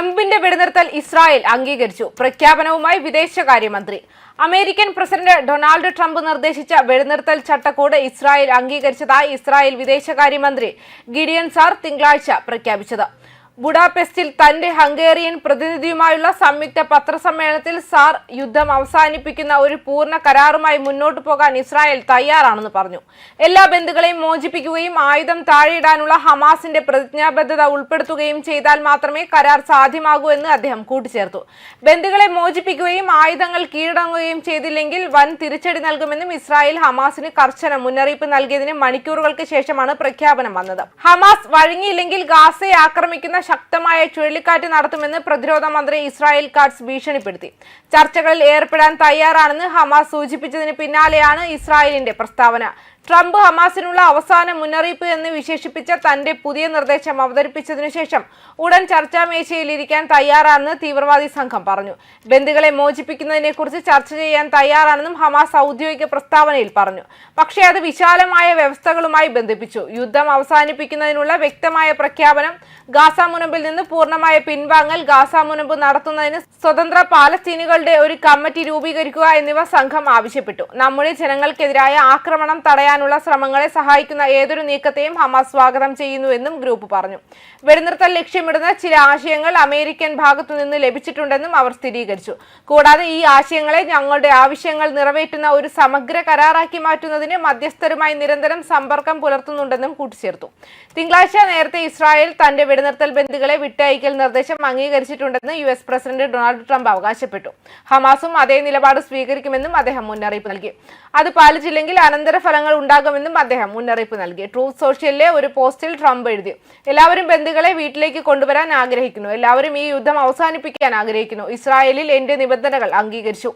ട്രംപിന്റെ വെടിനിർത്തൽ ഇസ്രായേൽ അംഗീകരിച്ചു. പ്രഖ്യാപനവുമായി വിദേശകാര്യമന്ത്രി. അമേരിക്കൻ പ്രസിഡന്റ് ഡൊണാൾഡ് ട്രംപ് നിർദ്ദേശിച്ച വെടിനിർത്തൽ ചട്ടക്കൂട് ഇസ്രായേൽ അംഗീകരിച്ചതായി ഇസ്രായേൽ വിദേശകാര്യമന്ത്രി ഗിഡിയൻ സാർ തിങ്കളാഴ്ച പ്രഖ്യാപിച്ചത്. ബുഡാപെസ്റ്റിൽ തന്റെ ഹംഗേറിയൻ പ്രതിനിധിയുമായുള്ള സംയുക്ത പത്രസമ്മേളനത്തിൽ സാർ യുദ്ധം അവസാനിപ്പിക്കുന്ന ഒരു പൂർണ കരാറുമായി മുന്നോട്ടു പോകാൻ ഇസ്രായേൽ തയ്യാറാണെന്ന് പറഞ്ഞു. എല്ലാ ബന്ധുക്കളെയും മോചിപ്പിക്കുകയും ആയുധം താഴെയിടാനുള്ള ഹമാസിന്റെ പ്രതിജ്ഞാബദ്ധത ഉൾപ്പെടുത്തുകയും ചെയ്താൽ മാത്രമേ കരാർ സാധ്യമാകൂ എന്ന് അദ്ദേഹം കൂട്ടിച്ചേർത്തു. ബന്ധുക്കളെ മോചിപ്പിക്കുകയും ആയുധങ്ങൾ കീഴടങ്ങുകയും ചെയ്തില്ലെങ്കിൽ വൻ തിരിച്ചടി നൽകുമെന്നും ഇസ്രായേൽ ഹമാസിന് കർശന മുന്നറിയിപ്പ് നൽകിയതിന് മണിക്കൂറുകൾക്ക് ശേഷമാണ് പ്രഖ്യാപനം വന്നത്. ഹമാസ് വഴങ്ങിയില്ലെങ്കിൽ ഗാസയെ ആക്രമിക്കുന്ന ശക്തമായ ചുഴലിക്കാറ്റ് നടത്തുമെന്ന് പ്രതിരോധ മന്ത്രി ഇസ്രായേൽ കാട്സ് ഭീഷണിപ്പെടുത്തി. ചർച്ചകളിൽ ഏർപ്പെടാൻ തയ്യാറാണെന്ന് ഹമാസ് സൂചിപ്പിച്ചതിന് പിന്നാലെയാണ് ഇസ്രായേലിന്റെ പ്രസ്താവന. ട്രംപ് ഹമാസിനുള്ള അവസാന മുന്നറിയിപ്പ് എന്ന് വിശേഷിപ്പിച്ച തന്റെ പുതിയ നിർദ്ദേശം അവതരിപ്പിച്ചതിനു ശേഷം ഉടൻ ചർച്ചാ മേശയിലിരിക്കാൻ തയ്യാറാണെന്ന് തീവ്രവാദി സംഘം പറഞ്ഞു. ബന്ധുക്കളെ മോചിപ്പിക്കുന്നതിനെക്കുറിച്ച് ചർച്ച ചെയ്യാൻ തയ്യാറാണെന്നും ഹമാസ് ഔദ്യോഗിക പ്രസ്താവനയിൽ പറഞ്ഞു. പക്ഷേ അത് വിശാലമായ വ്യവസ്ഥകളുമായി ബന്ധിപ്പിച്ചു. യുദ്ധം അവസാനിപ്പിക്കുന്നതിനുള്ള വ്യക്തമായ പ്രഖ്യാപനം ഗാസ മുനമ്പിൽ നിന്ന് പൂർണമായ പിൻവാങ്ങൽ ഗാസ മുനമ്പ് നടത്തുന്നതിന് സ്വതന്ത്ര പാലസ്തീനുകളുടെ ഒരു കമ്മിറ്റി രൂപീകരിക്കുക എന്നിവ സംഘം ആവശ്യപ്പെട്ടു. നമ്മുടെ ജനങ്ങൾക്കെതിരായ ആക്രമണം തടയാനുള്ള ശ്രമങ്ങളെ സഹായിക്കുന്ന ഏതൊരു നീക്കത്തെയും ഹമാസ് സ്വാഗതം ചെയ്യുന്നുവെന്നും ഗ്രൂപ്പ് പറഞ്ഞു. വെടിനിർത്തൽ ലക്ഷ്യമിടുന്ന ചില ആശയങ്ങൾ അമേരിക്കൻ ഭാഗത്തു നിന്ന് ലഭിച്ചിട്ടുണ്ടെന്നും അവർ സ്ഥിരീകരിച്ചു. കൂടാതെ ഈ ആശയങ്ങളെ ഞങ്ങളുടെ ആവശ്യങ്ങൾ നിറവേറ്റുന്ന ഒരു സമഗ്ര കരാറാക്കി മാറ്റുന്നതിന് മധ്യസ്ഥരുമായി നിരന്തരം സമ്പർക്കം പുലർത്തുന്നുണ്ടെന്നും കൂട്ടിച്ചേർത്തു. തിങ്കളാഴ്ച നേരത്തെ ഇസ്രായേൽ തന്റെ വെടിനിർത്തൽ ബന്ധുക്കളെ വിട്ടയക്കൽ നിർദ്ദേശം അംഗീകരിച്ചിട്ടുണ്ടെന്ന് U S president Donald Trump അവകാശപ്പെട്ടു. ഹമാസും അതേ നിലപാട് സ്വീകരിക്കുമെന്നും അദ്ദേഹം മുന്നറിയിപ്പ് നൽകി. അത് പാലിച്ചില്ലെങ്കിൽ അനന്തരഫലങ്ങൾ ഉണ്ടാകുമെന്നും അദ്ദേഹം മുന്നറിയിപ്പ് നൽകി. ട്രൂത്ത് സോഷ്യലിലെ ഒരു പോസ്റ്റിൽ ട്രംപ് എഴുതി. എല്ലാവരും ബന്ധുക്കളെ വീട്ടിലേക്ക് കൊണ്ടുവരാൻ ആഗ്രഹിക്കുന്നു. എല്ലാവരും ഈ യുദ്ധം അവസാനിപ്പിക്കാൻ ആഗ്രഹിക്കുന്നു. ഇസ്രായേലിൽ എന്റെ നിബന്ധനകൾ അംഗീകരിച്ചു.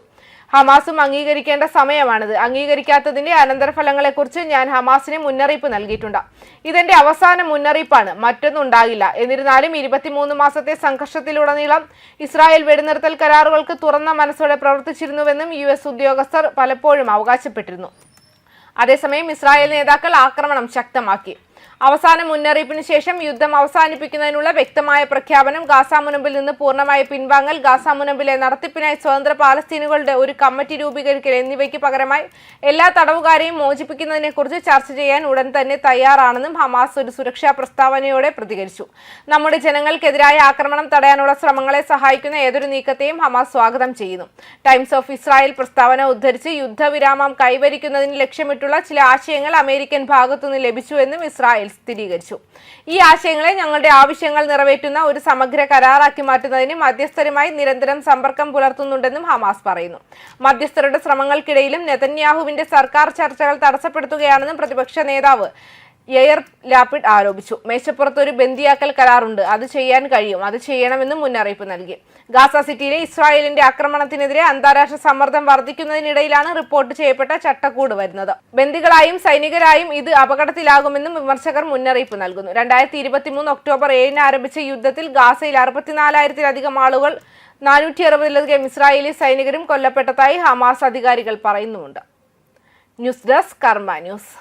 ഹമാസും അംഗീകരിക്കേണ്ട സമയമാണിത്. അംഗീകരിക്കാത്തതിന്റെ അനന്തരഫലങ്ങളെക്കുറിച്ച് ഞാൻ ഹമാസിന് മുന്നറിയിപ്പ് നൽകിയിട്ടുണ്ട്. ഇതെന്റെ അവസാന മുന്നറിയിപ്പാണ്. മറ്റൊന്നും ഉണ്ടാകില്ല. എന്നിരുന്നാലും ഇരുപത്തിമൂന്ന് മാസത്തെ സംഘർഷത്തിലുടനീളം ഇസ്രായേൽ വെടിനിർത്തൽ കരാറുകൾക്ക് തുറന്ന മനസ്സോടെ പ്രവർത്തിച്ചിരുന്നുവെന്നും യു ഉദ്യോഗസ്ഥർ പലപ്പോഴും അവകാശപ്പെട്ടിരുന്നു. അതേസമയം ഇസ്രായേൽ നേതാക്കൾ ആക്രമണം ശക്തമാക്കി. അവസാന മുന്നറിയിപ്പിന് ശേഷം യുദ്ധം അവസാനിപ്പിക്കുന്നതിനുള്ള വ്യക്തമായ പ്രഖ്യാപനം ഗാസ മുനമ്പിൽ നിന്ന് പൂർണമായ പിൻവാങ്ങൽ ഗാസ മുനമ്പിലെ നടത്തിപ്പിനായി സ്വതന്ത്ര പാലസ്തീനുകളുടെ ഒരു കമ്മിറ്റി രൂപീകരിക്കൽ എന്നിവയ്ക്ക് പകരമായി എല്ലാ തടവുകാരെയും മോചിപ്പിക്കുന്നതിനെക്കുറിച്ച് ചർച്ച ചെയ്യാൻ ഉടൻ തന്നെ തയ്യാറാണെന്നും ഹമാസ് ഒരു സുരക്ഷാ പ്രസ്താവനയോടെ പ്രതികരിച്ചു. നമ്മുടെ ജനങ്ങൾക്കെതിരായ ആക്രമണം തടയാനുള്ള ശ്രമങ്ങളെ സഹായിക്കുന്ന ഏതൊരു നീക്കത്തെയും ഹമാസ് സ്വാഗതം ചെയ്യുന്നു. ടൈംസ് ഓഫ് ഇസ്രായേൽ പ്രസ്താവന ഉദ്ധരിച്ച് യുദ്ധവിരാമം കൈവരിക്കുന്നതിന് ലക്ഷ്യമിട്ടുള്ള ചില ആശയങ്ങൾ അമേരിക്കൻ ഭാഗത്തുനിന്ന് ലഭിച്ചുവെന്നും ഇസ്രായേൽ സ്ഥിരീകരിച്ചു. ഈ ആശയങ്ങളെ ഞങ്ങളുടെ ആവശ്യങ്ങൾ നിറവേറ്റുന്ന ഒരു സമഗ്ര കരാറാക്കി മാറ്റുന്നതിന് മധ്യസ്ഥരുമായി നിരന്തരം സമ്പർക്കം പുലർത്തുന്നുണ്ടെന്നും ഹമാസ് പറയുന്നു. മധ്യസ്ഥരുടെ ശ്രമങ്ങൾക്കിടയിലും നെതന്യാഹുവിന്റെ സർക്കാർ ചർച്ചകൾ തടസ്സപ്പെടുത്തുകയാണെന്നും പ്രതിപക്ഷ നേതാവ് എയർ ലാപ്പിഡ് ആരോപിച്ചു. മേശപ്പുറത്ത് ഒരു ബന്ദിയാക്കൽ കരാറുണ്ട്. അത് ചെയ്യാൻ കഴിയും. അത് ചെയ്യണമെന്നും മുന്നറിയിപ്പ് നൽകി. ഗാസ സിറ്റിയിലെ ഇസ്രായേലിന്റെ ആക്രമണത്തിനെതിരെ അന്താരാഷ്ട്ര സമ്മർദ്ദം വർദ്ധിക്കുന്നതിനിടയിലാണ് റിപ്പോർട്ട് ചെയ്യപ്പെട്ട ചട്ടക്കൂട് വരുന്നത്. ബന്ദികളായും സൈനികരായും ഇത് അപകടത്തിലാകുമെന്നും വിമർശകർ മുന്നറിയിപ്പ് നൽകുന്നു. രണ്ടായിരത്തി ഇരുപത്തി മൂന്ന് ഒക്ടോബർ ഏഴിന് ആരംഭിച്ച യുദ്ധത്തിൽ ഗാസയിൽ അറുപത്തിനാലായിരത്തിലധികം ആളുകൾ നാനൂറ്റി അറുപതിലധികം ഇസ്രായേലി സൈനികരും കൊല്ലപ്പെട്ടതായി ഹമാസ് അധികാരികൾ പറയുന്നുമുണ്ട്. News desk Karma news.